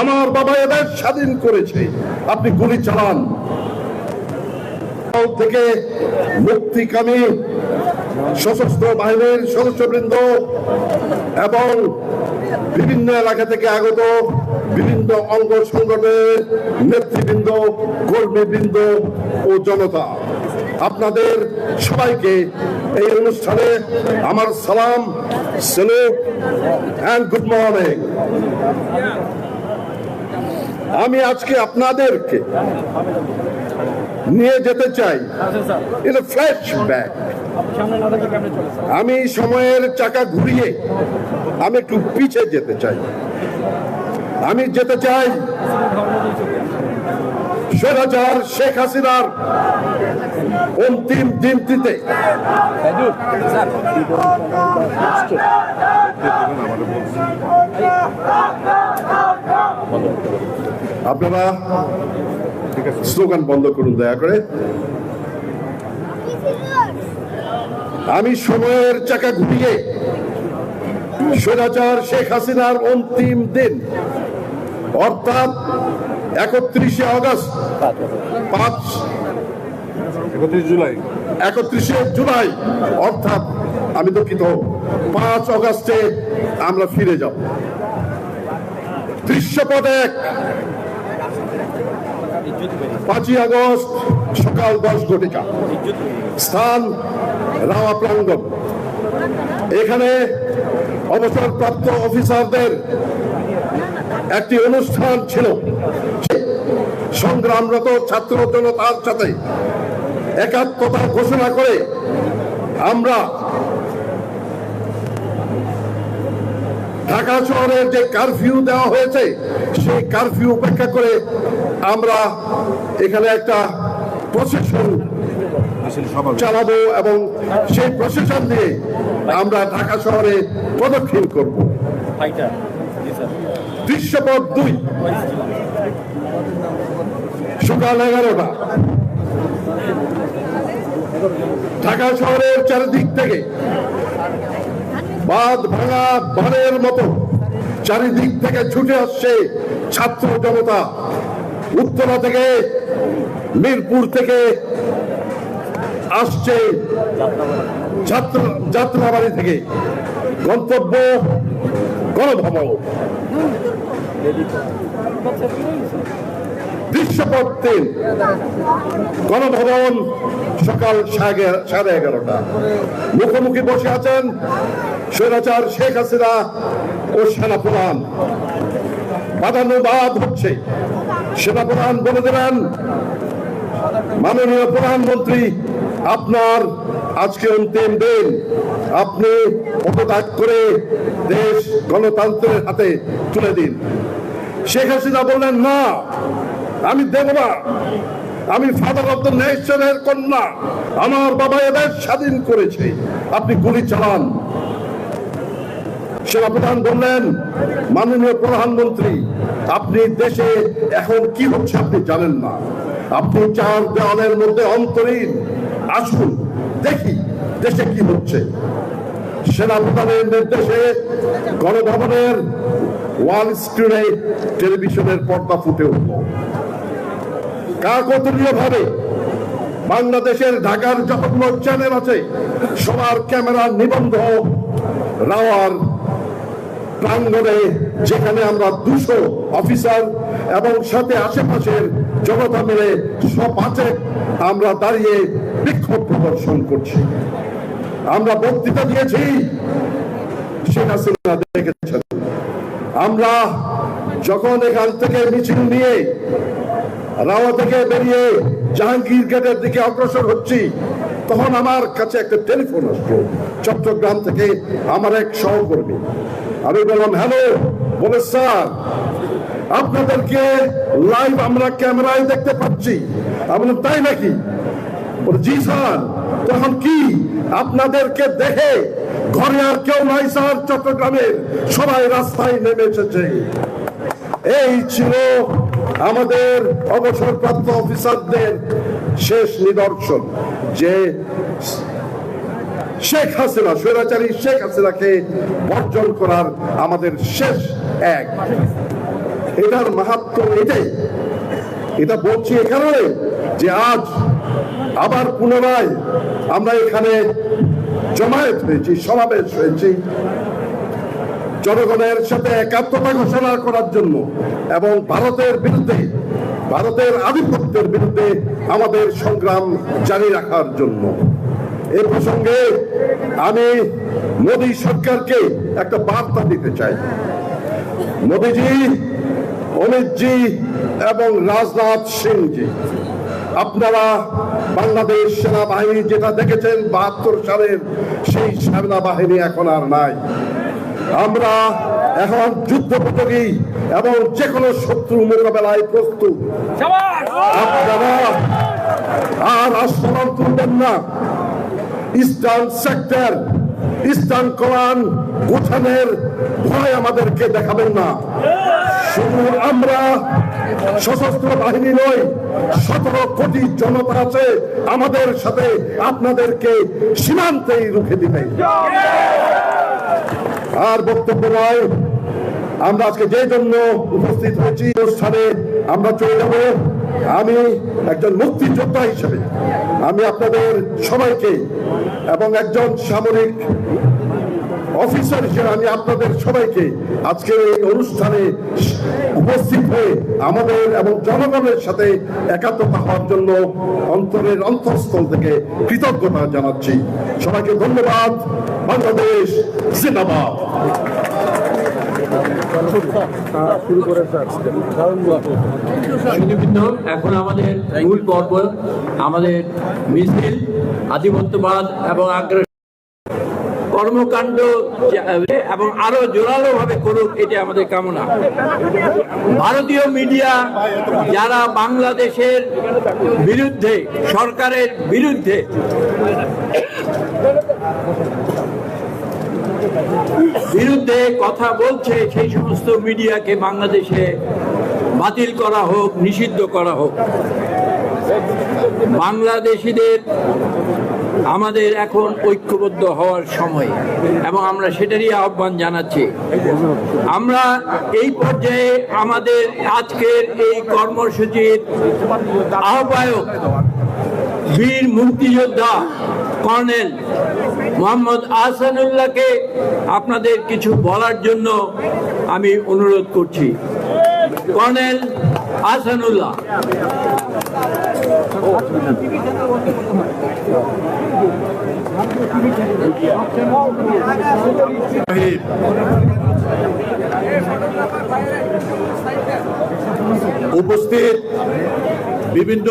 আমার বাবা এদের স্বাধীন করেছে। আপনি গুলি চালান। থেকে মুক্তিকামী সশস্ত্র বাহিনীর সদস্যবৃন্দ এবং বিভিন্ন এলাকা থেকে আগত বিভিন্ন অঙ্গ সংগঠনের নেতৃবৃন্দ, কর্মীবৃন্দ ও জনতা, আপনাদের সবাইকে এই অনুষ্ঠানে আমার সালাম, সেলুট অ্যান্ড গুড মর্নিং আমি আজকে আপনাদেরকে নিয়ে যেতে চাই। আমি সময়ের চাকা ঘুরিয়ে আমি একটু পিছিয়ে যেতে চাই। আমি যেতে চাই স্বৈরাচার শেখ হাসিনার অন্তিম দিনটিতে। আপনারা স্লোগান বন্ধ করুন দয়া করে। আমি সময়ের চাকা ঘুরিয়ে স্বৈরাচার শেখ হাসিনার অন্তিম দিন অর্থাৎ একত্রিশে আগস্ট পাঁচ একত্রিশ জুলাই। একত্রিশে জুলাই অর্থাৎ আমি দুঃখিত পাঁচ অগস্টে আমরা ফিরে যাব। দৃশ্যপট এক। পাঁচই আগস্ট সকাল দশ ঘটিকা। স্থান রাওয়া প্রাঙ্গণ এখানে অবসরপ্রাপ্ত অফিসারদের একটি অনুষ্ঠান ছিল। সংগ্রামরত ছাত্র জনতার সাথে একাত্মতা ঘোষণা করে আমরা ঢাকা শহরের যে কারফিউ দেওয়া হয়েছে, সেই কারফিউ উপেক্ষা করে আমরা এখানে একটা প্রশাসন চালাবো এবং সেই প্রশাসন দিয়ে আমরা ঢাকা শহরে প্রদক্ষিণ করব। দৃশ্যপট দুই। সকাল এগারোটা। ঢাকা শহরের চারিদিক থেকে বাঁধ ভাঙা বানের মতো চারিদিক থেকে ছুটে আসছে ছাত্র জনতা। উত্তরা থেকে মিরপুর থেকে আসছে ছাত্র যাত্রাবাড়ি থেকে। গন্তব্য গণভবন দৃশ্যপট গণভবন সকাল সাড়ে এগারোটা। মুখোমুখি বসে আছেন স্বৈরাচার শেখ হাসিনা ও সেনাপ্রধান। বাদানুবাদ হচ্ছে। সেনাপ্রধান বলে দেবেন, মাননীয় প্রধানমন্ত্রী, আপনার আজকে অন্তিম দিন। আপনি পদত্যাগ করে দেশ গণতন্ত্রের হাতে তুলে দিন। শেখ হাসিনা বললেন, না, আমি দেব না। আমি ফাদার অব দ্য নেশনের কন্যা। আমার বাবা এদের স্বাধীন করেছে। আপনি গুলি চালান। সেনাপ্রধান বললেন, মাননীয় প্রধানমন্ত্রী, আপনি দেশে এখন কি হচ্ছে আপনি জানেন না। আপনি চার দেওয়ালের মধ্যে অন্তরীণ। আসুন দেখি, দেশে কি হচ্ছে? সেনাপ্রধানের নির্দেশে গণভবনের ওয়াল স্ক্রিনে টেলিভিশনের পর্দা ফুটে উঠল। কাকতলীয় ভাবে বাংলাদেশের ঢাকার যতগুলো চ্যানেল আছে, সবার ক্যামেরা নিবন্ধ, রাওয়ার প্রাঙ্গণে, যেখানে আমরা দুশো অফিসার এবং সাথে আশেপাশের জনতা মিলে সপাচে আমরা দাঁড়িয়ে বিক্ষোভ প্রদর্শন করছি। আমরা বক্তৃতা দিয়েছি, শেখ হাসিনা দেখেছেন। আমরা যখন এখান থেকে মিছিল নিয়ে রাওয়া থেকে বেরিয়ে জাহাঙ্গীর গেটের দিকে অগ্রসর হচ্ছি, তখন আমার কাছে একটা টেলিফোন আসলো, চট্টগ্রাম থেকে আমার এক সহকর্মী। আমি বললাম, হ্যালো বলে স্যার, আপনাদেরকে লাইভ আমরা ক্যামেরায় দেখতে পাচ্ছি। আমি তাই নাকি? জি স্যার তখন কি আপনাদেরকে দেখে ঘরে আর কেউ নাই স্যার? সবাই রাস্তায় নেমে এসেছে। এই ছিল আমাদের অবসরপ্রাপ্ত অফিসারদের শেষ নিদর্শন, যে শেখ হাসিনা, স্বৈরাচারী শেখ হাসিনাকে বর্জন করার আমাদের শেষ এক। এটার মাহাত্ম এটাই। এটা বলছি এ কারণে যে আজ আবার পুনরায় আমরা এখানে জমায়েত হয়েছি, সমাবেশ হয়েছি। জনগণের সাথে একাত্মতা ঘোষণা করার জন্য এবং ভারতের বিরুদ্ধে, ভারতের আধিপত্যের বিরুদ্ধে আমাদের সংগ্রাম জারি রাখার জন্য। এ প্রসঙ্গে আমি মোদী সরকারকে একটা বার্তা দিতে চাই। মোদীজি অমিতজি এবং রাজনাথ সিংজি। আপনারা বাংলাদেশ সেনাবাহিনী যেটা দেখেছেন বাহাত্তর সালের সেই সেনাবাহিনী এখন আর নাই। আমরা এখন যুদ্ধোপযোগী এবং যে কোনো শত্রু মোকাবেলায় প্রস্তুত। আপনারা আর আস্থান তুলবেন না। ইস্টার্ন সেক্টর, ইস্টার্ন কমান গোঠানের ভয় আমাদেরকে দেখাবেন না। শুধু আমরা সশস্ত্র বাহিনী নই সতেরো কোটি জনতা আছে আমাদের সাথে, আপনাদেরকে সীমান্তেই রুখে দিবে। আর বক্তব্য নয়, আমরা আজকে যে জন্য উপস্থিত হয়েছি অনুষ্ঠানে আমরা চলে যাব আমি একজন মুক্তিযোদ্ধা হিসেবে। আমি আপনাদের সবাইকে এবং একজন সামরিক অফিসার হিসেবে আমি আপনাদের সবাইকে আজকে এই অনুষ্ঠানে উপস্থিত হয়ে আমাদের এবং জনগণের সাথে একাত্মতা হওয়ার জন্য অন্তরের অন্তঃস্থল থেকে কৃতজ্ঞতা জানাচ্ছি। সবাইকে ধন্যবাদ। বাংলাদেশ জিন্দাবাদ। এখন আমাদের মূল পর্ব, আমাদের মিছিল, আধিপত্যবাদ এবং আগ্রাসী কর্মকাণ্ড এবং আরও জোরালো ভাবে করুক, এটা আমাদের কামনা। ভারতীয় মিডিয়া যারা বাংলাদেশের বিরুদ্ধে, সরকারের বিরুদ্ধে বিরুদ্ধে কথা বলছে, সেই সমস্ত মিডিয়াকে বাংলাদেশে বাতিল করা হোক, নিষিদ্ধ করা হোক। বাংলাদেশিদের আমাদের এখন ঐক্যবদ্ধ হওয়ার সময়, এবং আমরা সেটারই আহ্বান জানাচ্ছি। আমরা এই পর্যায়ে আমাদের আজকের এই কর্মসূচির আহ্বায়ক বীর মুক্তিযোদ্ধা কর্নেল মোহাম্মদ আহসানুল্লাহকে আপনাদের কিছু বলার জন্য আমি অনুরোধ করছি। কর্নেল আহসানুল্লাহ উপস্থিত বিভিন্ন